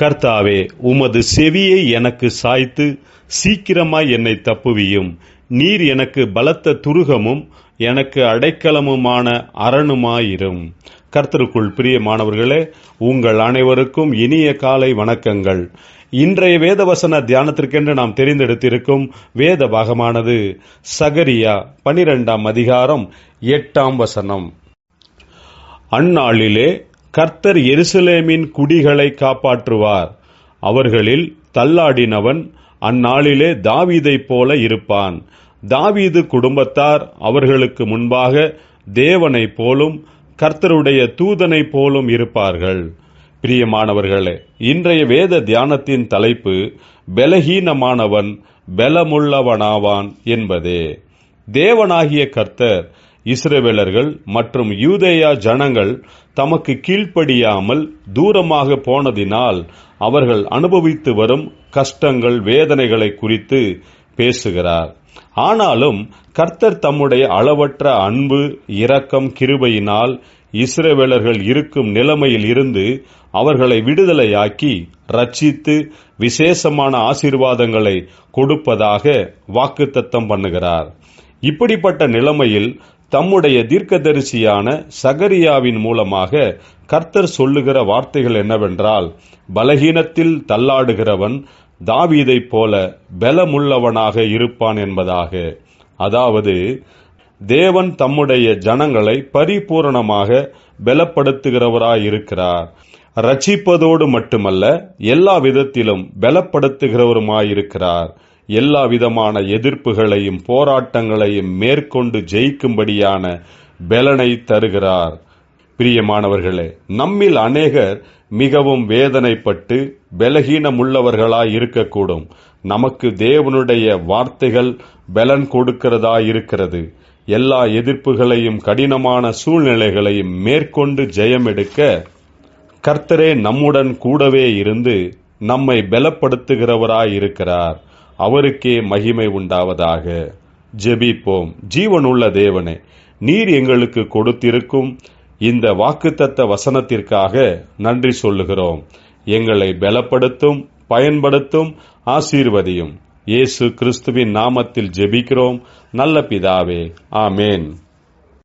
கர்த்தாவே உமது செவியை எனக்கு சாய்த்து சீக்கிரமாய் என்னை தப்புவியும். நீர் எனக்கு பலத்த துருகமும் எனக்கு அடைக்கலமுமான அரணுமாயிரும். கர்த்தருக்குள் பிரியமானவர்களே உங்கள் அனைவருக்கும் இனிய காலை வணக்கங்கள். இன்றைய வேதவசன தியானத்திற்கென்று நாம் தெரிந்தெடுத்திருக்கும் வேத பாகமானது சகரியா பனிரெண்டாம் அதிகாரம் எட்டாம் வசனம். அந்நாளிலே கர்த்தர் எருசலேமின் குடிகளை காப்பாற்றுவார். அவர்களில் தள்ளாடினவன் அந்நாளிலே தாவீதைப் போல இருப்பான். தாவீது குடும்பத்தார் அவர்களுக்கு முன்பாக தேவனைப் போலும் கர்த்தருடைய தூதனைப் போலும் இருப்பார்கள். பிரியமானவர்களே இன்றைய வேத தியானத்தின் தலைப்பு பலஹீனமானவன் பலமுள்ளவனாவான் என்பதே. தேவனாகிய கர்த்தர் இஸ்ரவேலர்கள் மற்றும் யூதேயா ஜனங்கள் தமக்கு கீழ்ப்படியாமல் தூரமாக போனதினால் அவர்கள் அனுபவித்து வரும் கஷ்டங்கள் வேதனைகளை குறித்து பேசுகிறார். ஆனாலும் கர்த்தர் தம்முடைய அளவற்ற அன்பு இரக்கம் கிருபையினால் இஸ்ரேவேலர்கள் இருக்கும் நிலைமையில் இருந்து அவர்களை விடுதலையாக்கி ரட்சித்து விசேஷமான ஆசீர்வாதங்களை கொடுப்பதாக வாக்குத்தத்தம் பண்ணுகிறார். இப்படிப்பட்ட நிலைமையில் தம்முடைய தீர்க்கதரிசியான சகரியாவின் மூலமாக கர்த்தர் சொல்லுகிற வார்த்தைகள் என்னவென்றால் பலகீனத்தில் தள்ளாடுகிறவன் தாவீதைப் போல பலமுள்ளவனாக இருப்பான் என்பதாக. அதாவது தேவன் தம்முடைய ஜனங்களை பரிபூரணமாக பலப்படுத்துகிறவராயிருக்கிறார். ரட்சிப்பதோடு மட்டுமல்ல எல்லா விதத்திலும் பலப்படுத்துகிறவருமாயிருக்கிறார். எல்லா விதமான எதிர்ப்புகளையும் போராட்டங்களையும் மேற்கொண்டு ஜெயிக்கும்படியான பலனை தருகிறார். பிரியமானவர்களே நம்மில் அநேகர் மிகவும் வேதனைப்பட்டு பலகீனமுள்ளவர்களாய் இருக்கக்கூடும். நமக்கு தேவனுடைய வார்த்தைகள் பலன் கொடுக்கிறதா இருக்கிறது எல்லா எதிர்ப்புகளையும் கடினமான சூழ்நிலைகளையும் மேற்கொண்டு ஜெயம் எடுக்க கர்த்தரே நம்முடன் கூடவே இருந்து நம்மை பலப்படுத்துகிறவராய் இருக்கிறார் அவருக்கே மகிமை உண்டாவதாக. ஜெபிப்போம். ஜீவனுள்ள தேவனே நீர் எங்களுக்கு கொடுத்திருக்கும் இந்த வாக்குத்தத்த வசனத்திற்காக நன்றி சொல்லுகிறோம். எங்களை பலப்படுத்தும் பயன்படுத்தும் ஆசீர்வதியும். இயேசு கிறிஸ்துவின் நாமத்தில் ஜெபிக்கிறோம். நல்ல பிதாவே ஆமேன்.